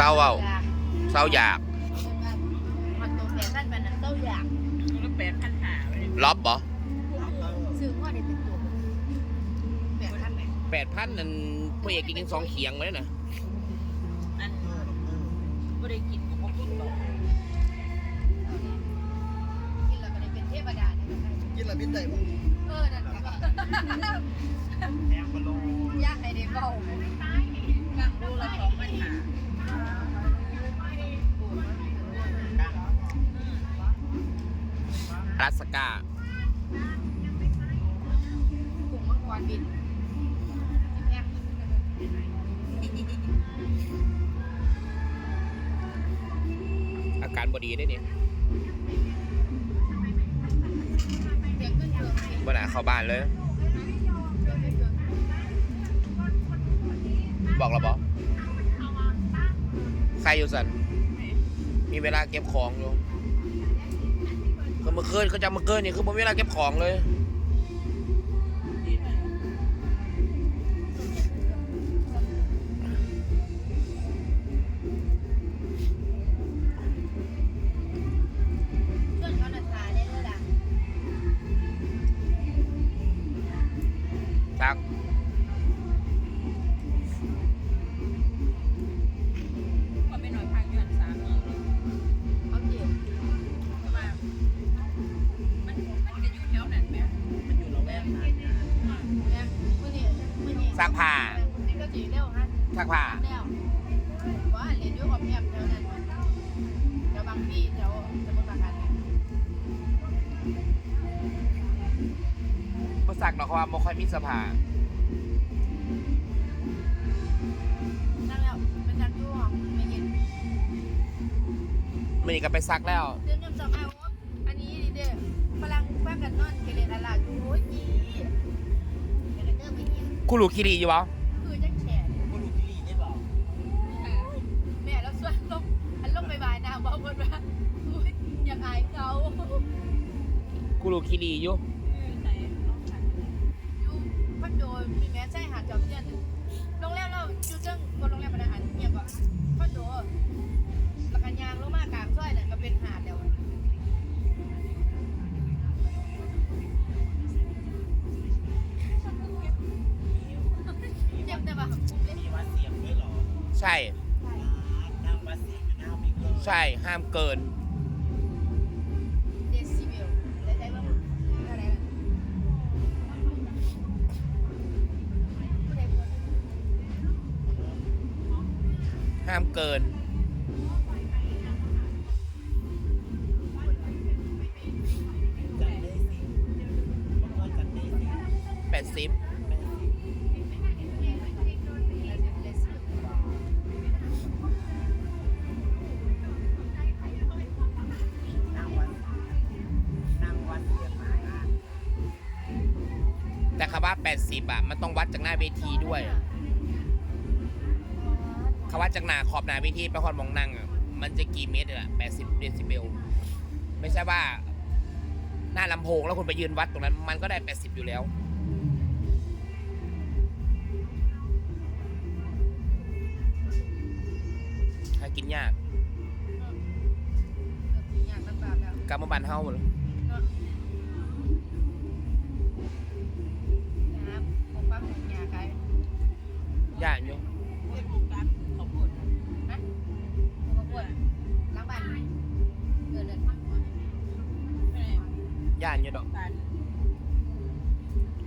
เศร้าเว้าเศร้าอยากมันตัวแฟชั่นมันน่ะเต้าอยากก็แปดพันหาเลยล็อบบ่ซื้อว่าได้เป็นตัวแปดพันไหนแปดพันนั่นพ่อเอกกินสองเขียงไว้นะอันบ่ได้กินของพวกคุณบอกกินแล้วก็ได้เป็นเทพดาเนี่ยนะคะกินละบินได้บ่เออนั่นก็แพงบ่ลงยากให้ได้เบากังดูละสอง พันหาอาสกากลุ่มมังกรบินแพงอาการบดีได้เนี่ยเสียงขึ้นเยอะเบ่น่าเข้าบ้านเลยบอกเราบอกใครอยู่สันมีเวลาเก็บของอยู่ คือเมื่อคืนเขาจะเมื่อคืนนี่คือผมเวลาเก็บของเลย ซักผ้านี่ก็สีเร็วฮะซักผ้าแล้วว่าเรียนด้วยความแอบแถวนั้นแถวบางที่แถวสมุทรปราการบ่สักหรอกเพราะว่าบ่ค่อยมีเสภานั่งแล้วเป็นนักดูห้องไม่เย็นมันนี่ก็ไปซักแล้วเดือนยมสองเอาอันนี้ดีเด้อพลังฟ้ากันนอนเกเรอาลาอยู่โอ้ยยี่ เกเรเดอร์ไม่ยินกูรู้คิรีอยู่บ่คือจังแฉะบ่รู้ที่นี่ได้บ่แม่แล้วส่วนลงอันลงไปบายน้ำบอกคนว่าอุ้ยอยากอายเขากูรู้คิรีอยู่ใส่ต้องขันอยู่คอนโดมีแม่ใช่หาดจอมเทียนโรงแรมเราอยู่จังบนโรงแรมบรรหารเงียบก่อนคอนโดแล้วกันยางลงมากลางซอยนั่นก็เป็นหาดแล้ว ใช่ ใช่ห้ามเกินห้ามเกินแปดสิบ แต่คำว่า 80 อะ มันต้องวัดจากหน้าเวทีด้วยคำว่าจากหน้าขอบหน้าเวทีไปคอนมองนั่งอะมันจะกี่เมตรอะ80เดซิเบล ไม่ใช่ว่า หน้าลำโพงแล้วคุณไปยืนวัดตรงนั้น มันก็ได้ 80 อยู่แล้วหากินยากอยากลำบากแล้วกลับมาบ้านเฮาหมดเลย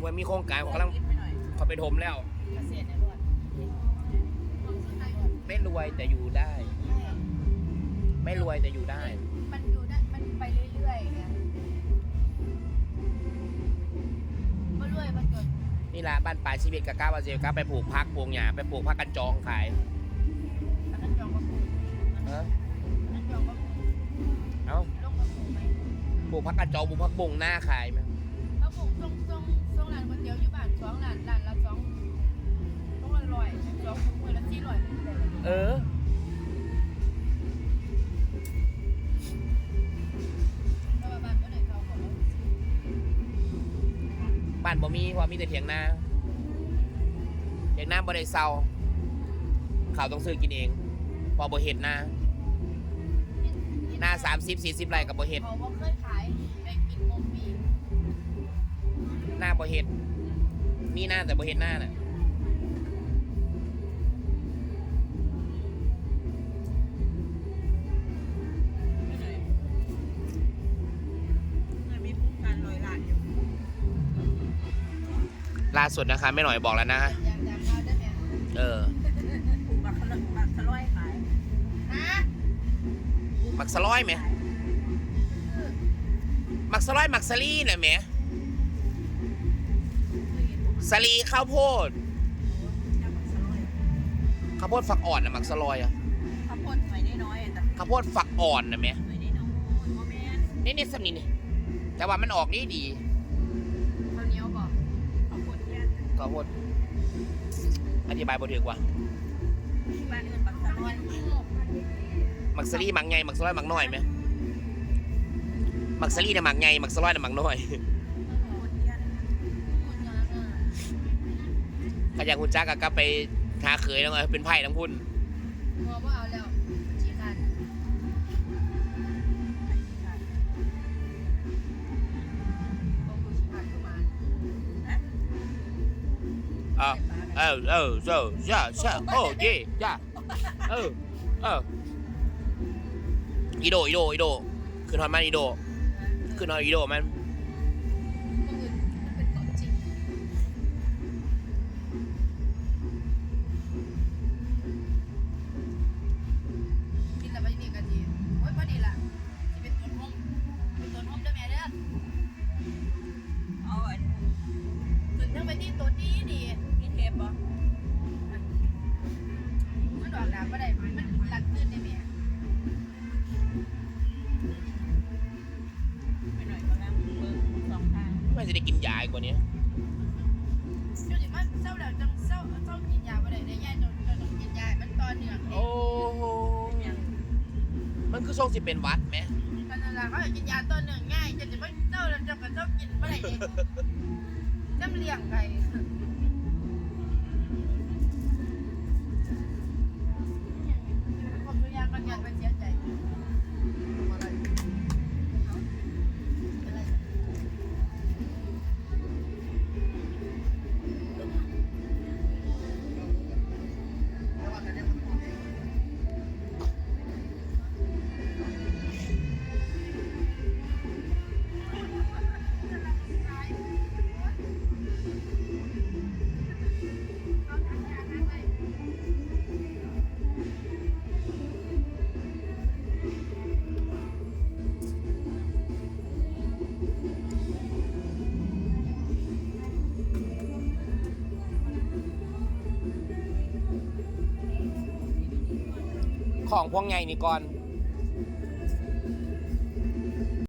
วันมีโครงการของกำลังคิดไปหน่อยเขาไปถมแล้วเกษตรในรวดไม่รวยแต่อยู่ได้ ไม่รวยแต่อยู่ได้ มันอยู่ได้มันไปเรื่อยๆไงมันรวยมันจนนี่ละบ้านปลายชีวิตกับก้าวาเซลก้าไปปลูกพักปลูกหญ้าไปปลูกพักกันจองขายอันนั้นจองก็ปลูกเอออันนั้นจองก็ปลูกเอาลงก็ปลูกไหมปลูกพักกันจองปลูกพักบุงหน้าขายไหมานบ่มีเพราะมีแต่เถียงนาเถียงนาบ่ได้เซาเขาวต้องซื้อกินเองเพอบ่เห็ดหน้าหน้าสามสิบสี่สิบไร่กับบ่เห็ดเขาบ่เคยขายไปกินโมปีหน้าบ่เห็ดมีหน้าแต่บ่เห็ดหน้าน่ะ ล่าสุดนะคะไม่หน่อยบอกแล้วนะอยากอยากเอาได้ไหมเออผูกบักขะลบักสะร้อยขายฮะมักสลอยไหมมักสลอยมักสลีน่ะแหมเคยเห็นบ่สลีข้าวโพดจับบักสะร้อยข้าวโพดฝักอ่อนน่ะมักสลอยอะข้าวโพดหน่วยน้อยๆแต่ข้าวโพดฝักอ่อนน่ะแหมหน่วยน้อยๆโมเมนต์นี่นี่สำนีนี่แต่ว่ามันออกดีดี เนี่ยข้าวโพดอธิบายบ่ถูกว่าที่บ้านเอิ้นบักสะร้อยมักสลีมักใหญ่มักสลอยมักน้อยไหมมักสลีน่ะมักใหญ่มักสลอยน่ะมักน้อยข้าวโพดเนี่ยถ้าอยากคุณจักก็กลับไปหาเขยแล้วก็เป็นไผ่ทั้งพุ่นพอว่าเอาแล้วจีคัน อะเออเออเออใช่ใช่โอ้เย่จ้าเออเอออีโดอีโดอีโดขึ้นฮอนมันอีโดขึ้นฮอนอีโดมัน จะได้กินยาอีกกว่านี้เดี๋ยวนี้มันเศร้าแล้วจังเศร้าเศร้ากินยาบ่ได้ได้ยายต้องต้องกินยามันตอนเนื่องโอ้โหมันคือทรงสิเป็นหวัดไหมกันนั่นล่ะเขาให้กินยาตอนเนื่องง่ายจะจะไม่เศร้าแล้วจังก็เศร้ากินบ่ได้เองจำเลี้ยงไก่ ของพวงใหญ่นี่ก่อน